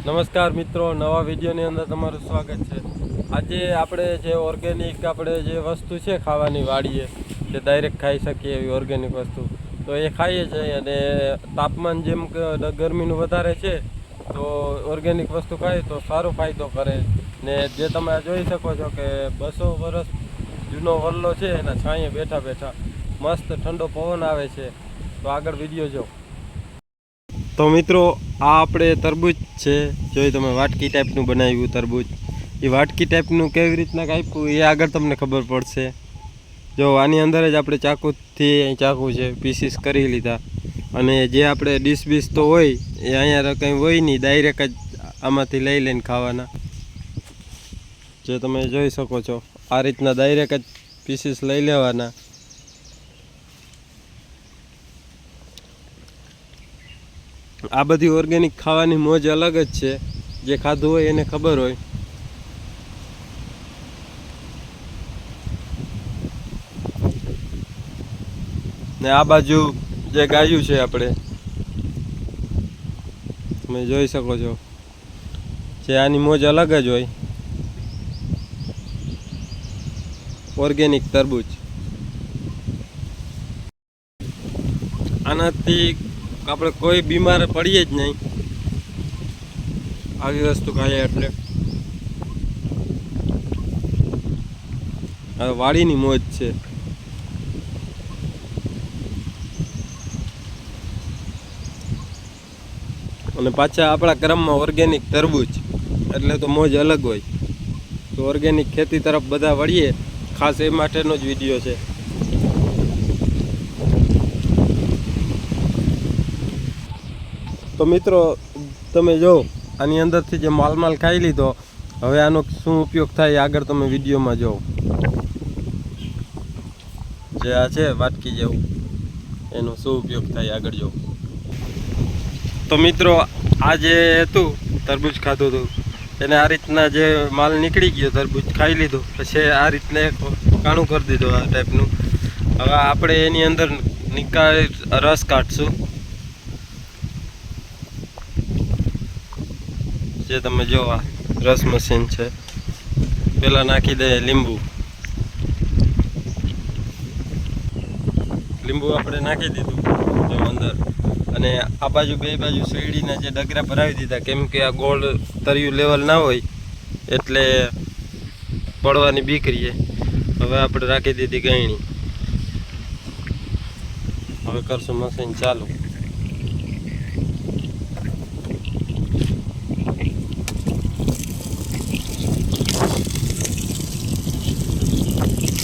નમસ્કાર મિત્રો, નવા વિડીયોની અંદર તમારું સ્વાગત છે. આજે આપણે જે ઓર્ગેનિક આપણે જે વસ્તુ છે ખાવાની વાડીએ, જે ડાયરેક્ટ ખાઈ શકીએ એવી ઓર્ગેનિક વસ્તુ, તો એ ખાઈએ છીએ અને તાપમાન જેમ ગરમીનું વધારે છે, તો ઓર્ગેનિક વસ્તુ ખાઈએ તો સારો ફાયદો કરે. ને જે તમે જોઈ શકો છો કે બસો વર્ષ જૂનો વલ્લો છે, એના છાંયે બેઠા બેઠા મસ્ત ઠંડો પવન આવે છે. તો આગળ વીડિયો જો તો મિત્રો, આ આપણે તરબૂચ છે. જોઈ તમે વાટકી ટાઈપનું બનાવ્યું તરબૂચ, એ વાટકી ટાઈપનું કેવી રીતના કાપ્યું એ આગળ તમને ખબર પડશે. જો આની અંદર જ આપણે ચાકુથી ચાકુ છે પીસીસ કરી લીધા. અને જે આપણે ડીશ બીસ તો હોય, એ અહીંયા કંઈ હોય નહીં ડાયરેક્ટ જ આમાંથી લઈ લઈને ખાવાના. જે તમે જોઈ શકો છો, આ રીતના ડાયરેક્ટ જ પીસીસ લઈ લેવાના. આ બધી ઓર્ગેનિક ખાવાની મોજ અલગ જ છે. જે ખાધું હોય એને ખબર હોય. ને આ બાજુ જે ગાયું છે આપણે, તમે જોઈ શકો છો. જે આની મોજ અલગ જ હોય. ઓર્ગેનિક તરબૂચ. આનાથી આપણે કોઈ બીમાર પડીએ જ નહીં. આવી વસ્તુ ખાઈએ એટલે. હવે વાડીની મોજ છે. અને પાછા આપણા ક્રમમાં ઓર્ગેનિક તરબૂચ. એટલે તો મોજ અલગ હોય. તો ઓર્ગેનિક ખેતી તરફ બધા વળીએ. ખાસ એ માટેનો જ વીડિયો છે. તો મિત્રો, તમે જો, આની અંદરથી જે માલ માલ ખાઈ લીધો, હવે આનો શું ઉપયોગ થાય આગળ તમે વિડીયોમાં જો જે આ છે, વાટકી જેવું. એનો શું ઉપયોગ થાય આગળ જો તો મિત્રો, આ જે હતું, તરબૂચ ખાધું હતું, એને આ રીતના જે માલ નીકળી ગયો, તરબૂચ ખાઈ લીધું, પછી આ રીતના એક કાણું કરી દીધું આ ટાઈપનું હવે આપણે એની અંદર નિકાલ, રસ કાઢશું. જે તમે જો આ રસ મશીન છે. પેલા નાખી દે લીંબુ. લીંબુ આપણે નાખી દીધું જો અંદર. અને આ બાજુ બે બાજુ શેરડીના જે ડગરા ભરાવી દીધા, કેમ કે આ ગોળ તરિયું લેવલ ના હોય, એટલે પડવાની બીક રહીએ. હવે આપણે રાખી દીધી ગયણી હવે કરશું મશીન ચાલુ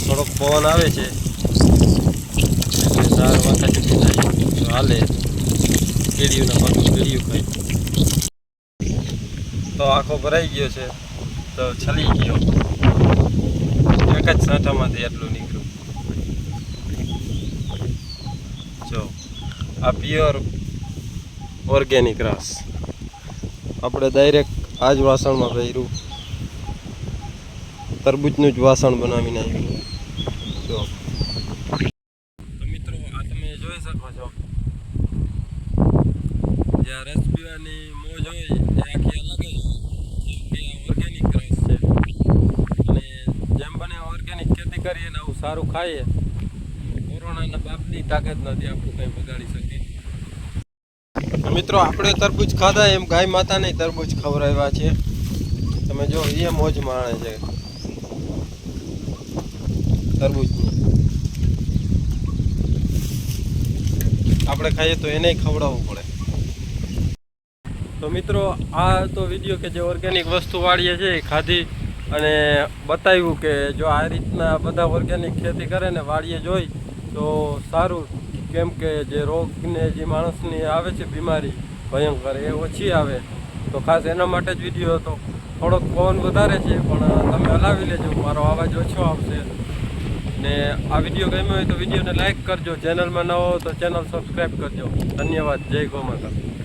થોડોક પવન આવે છે. એટલે સાર માથા ચૂકી થાય હાલે. કેડીયુંના પાકું કેડીયું ખાય તો આખો ભરાઈ ગયો છે. તો છલી ગયો. એક જ સાંઠામાંથી એટલું નીકળ્યું. જો, આ પ્યોર ઓર્ગેનિક રાસ. આપણે ડાયરેક્ટ આ જ વાસણમાં ભર્યું. તરબૂચનું જ વાસણ બનાવી નાખ્યું જો તો મિત્રો, આ તમે જોઈ શકો છો. જ્યાં રસ પીવાની મોજ હોય, એ આખી અલગ જ ઓર્ગેનિક રસ છે. અને જેમ બને ઓર્ગેનિક ખેતી કરીએ ને આવું સારું ખાઈએ. કોરોનાના બાપની તાકાત નથી આપણું કંઈ બગાડી શકીએ. મિત્રો, આપણે તરબૂચ ખાધા, એમ ગાય માતાને તરબૂચ ખવડાવ્યા છે. તમે જો, એ મોજ માણે છે. તરબૂચની આપણે ખાઈએ તો એને ખવડાવવું પડે. તો મિત્રો, આ તો વીડિયો કે જે ઓર્ગેનિક વસ્તુ વાળીએ છે એ ખાધી અને બતાવ્યું કે જો આ રીતના બધા ઓર્ગેનિક ખેતી કરે ને વાળીએ જોઈ, તો સારું. કેમ કે જે રોગને જે માણસની આવે છે બીમારી, ભયંકર, એ ઓછી આવે. તો ખાસ એના માટે જ વીડિયો હતો. થોડોક પવન વધારે છે, પણ તમે હલાવી લેજો. મારો અવાજ ઓછો આવશે. ને આ વીડિયો ગમ્યો હોય તો વિડીયોને લાઇક કરજો. ચેનલમાં ન હો તો ચેનલ સબસ્ક્રાઈબ કરજો. ધન્યવાદ. જય ગો માતા